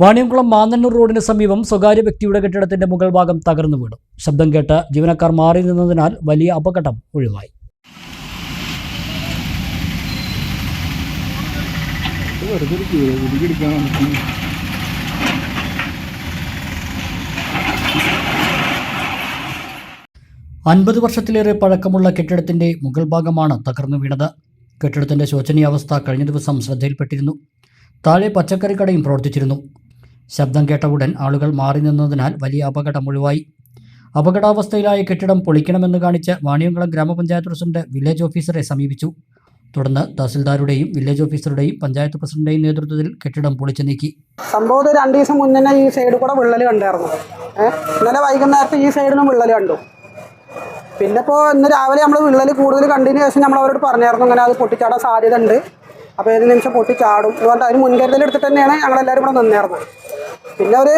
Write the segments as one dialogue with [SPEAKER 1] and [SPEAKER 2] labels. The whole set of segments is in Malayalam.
[SPEAKER 1] വാണിയംകുളം മാന്നണ്ണൂർ റോഡിന് സമീപം സ്വകാര്യ വ്യക്തിയുടെ കെട്ടിടത്തിന്റെ മുകൾ ഭാഗം തകർന്നു വീണു. ശബ്ദം കേട്ട് ജീവനക്കാർ മാറി നിന്നതിനാൽ വലിയ അപകടം ഒഴിവായി. അൻപത് വർഷത്തിലേറെ പഴക്കമുള്ള കെട്ടിടത്തിന്റെ മുകൾ ഭാഗമാണ് തകർന്നു വീണത്. കെട്ടിടത്തിന്റെ ശോചനീയാവസ്ഥ കഴിഞ്ഞ ദിവസം ശ്രദ്ധയിൽപ്പെട്ടിരുന്നു. താഴെ പച്ചക്കറി കടയും പ്രവർത്തിച്ചിരുന്നു. ശബ്ദം കേട്ട ഉടൻ ആളുകൾ മാറി നിന്നതിനാൽ വലിയ അപകടം ഒഴിവായി. അപകടാവസ്ഥയിലായ കെട്ടിടം പൊളിക്കണമെന്ന് കാണിച്ച് വാണിയംകുളം ഗ്രാമപഞ്ചായത്ത് പ്രസിഡന്റ് വില്ലേജ് ഓഫീസറെ സമീപിച്ചു. തുടർന്ന് തഹസിൽദാരുടെയും വില്ലേജ് ഓഫീസറുടെയും പഞ്ചായത്ത് പ്രസിഡന്റിന്റെയും നേതൃത്വത്തിൽ കെട്ടിടം പൊളിച്ചു നീക്കി.
[SPEAKER 2] സംഭവം രണ്ടു ദിവസം മുന്നേ ഈ സൈഡിൽ കൂടെ വിള്ളൽ കണ്ടായിരുന്നു. ഇന്നലെ വൈകുന്നേരത്ത് ഈ സൈഡിലും വിള്ളൽ കണ്ടു. പിന്നെ ഇപ്പോൾ ഇന്ന് രാവിലെ നമ്മൾ വിള്ളൽ കൂടുതൽ കണ്ടതിന് ശേഷം നമ്മൾ അവരോട് പറഞ്ഞായിരുന്നു ഇങ്ങനെ അത് പൊട്ടിച്ചാടാൻ സാധ്യത ഉണ്ട് അപ്പോൾ ഏത് നിമിഷം പൊട്ടിച്ചാടും? അതുകൊണ്ട് അതിന് മുൻകരുതൽ എടുത്തിട്ട് തന്നെയാണ് ഞങ്ങളെല്ലാവരും ഇവിടെ നിന്നേർന്നത് പിന്നെ ഒരു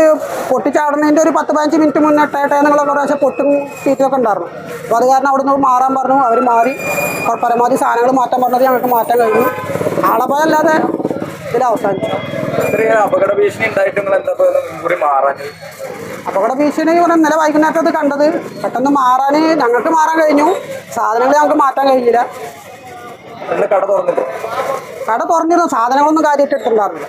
[SPEAKER 2] പൊട്ടിച്ചാടുന്നതിന്റെ ഒരു പത്ത് പതിനഞ്ച് മിനിറ്റ് മുന്നിട്ടായിട്ട് ഞങ്ങൾ ഒരു പ്രാവശ്യം പൊട്ടും ചീറ്റൊക്കെ ഉണ്ടായിരുന്നു. അപ്പോൾ അത് കാരണം അവിടെ നിന്ന് മാറാൻ പറഞ്ഞു. അവർ മാറി. പരമാവധി സാധനങ്ങൾ മാറ്റാൻ പറഞ്ഞത് ഞങ്ങൾക്ക് മാറ്റാൻ കഴിഞ്ഞു. ആളപായല്ലാതെ ഇതിൽ അവസാനിച്ചു.
[SPEAKER 3] അപകട ഭീഷണി ഉണ്ടായിട്ട് മാറാൻ?
[SPEAKER 2] അപകട ഭീഷണി ഇന്നലെ വൈകുന്നേരത്തത് കണ്ടത് പെട്ടെന്ന് മാറാൻ ഞങ്ങൾക്ക് മാറാൻ കഴിഞ്ഞു. സാധനങ്ങൾ ഞങ്ങൾക്ക് മാറ്റാൻ കഴിഞ്ഞില്ല.
[SPEAKER 3] കട
[SPEAKER 2] കട തുറന്നിരുന്നു. സാധനങ്ങളൊന്നും കാര്യമായിട്ട് എടുത്തിട്ടുണ്ടായിരുന്നില്ല.